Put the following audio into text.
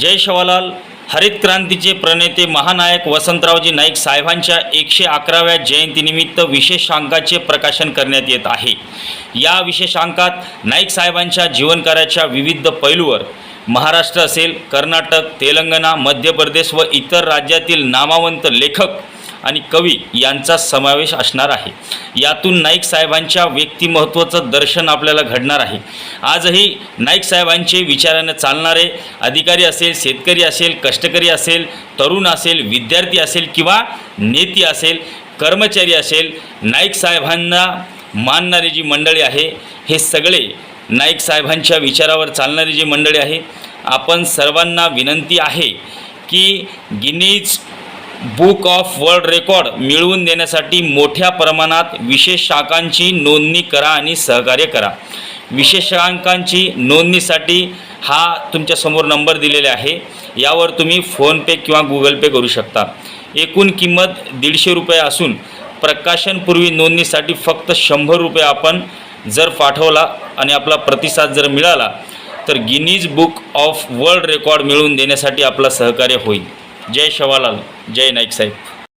जय शवालाल. हरित क्रांतीचे प्रणेते महानायक वसंतरावजी नाईक साहेबांच्या एकशे अकराव्या जयंतीनिमित्त विशेषांकाचे प्रकाशन करण्यात येत आहे. या विशेषांकात नाईक साहेबांच्या जीवनकार्याच्या विविध पैलूवर महाराष्ट्र असेल कर्नाटक तेलंगणा मध्य प्रदेश व इतर राज्यातील नामावंत लेखक आणि कवी यांचा समावेश असणार आहे. यातून नाईक साहेबांच्या व्यक्तिमत्वाचं दर्शन आपल्याला घडणार आहे. आजही नाईक साहेबांचे विचारानं चालणारे अधिकारी असेल शेतकरी असेल कष्टकरी असेल तरुण असेल विद्यार्थी असेल किंवा नेती असेल कर्मचारी असेल नाईक साहेबांना मानणारी जी मंडळी आहे हे सगळे नाईक साहेबांच्या विचारावर चालणारी जी मंडळी आहे आपण सर्वांना विनंती आहे की Guinness book of world record मिळवून देण्यासाठी मोठ्या प्रमाणात विशेषांकांची नोंदणी करा आणि सहकार्य करा. विशेषांकांची नोंदणीसाठी हा तुमच्यासमोर नंबर दिलेला आहे. यावर तुम्ही फोनपे किंवा गुगल पे करू शकता. एकूण किंमत दीडशे रुपये असून प्रकाशनपूर्वी नोंदणीसाठी फक्त शंभर रुपये आपण जर पाठवला आणि आपला प्रतिसाद जर मिळाला तर Guinness book of world record मिळवून देण्यासाठी आपला सहकार्य होईल. जय शवालाल जय नाईक साहेब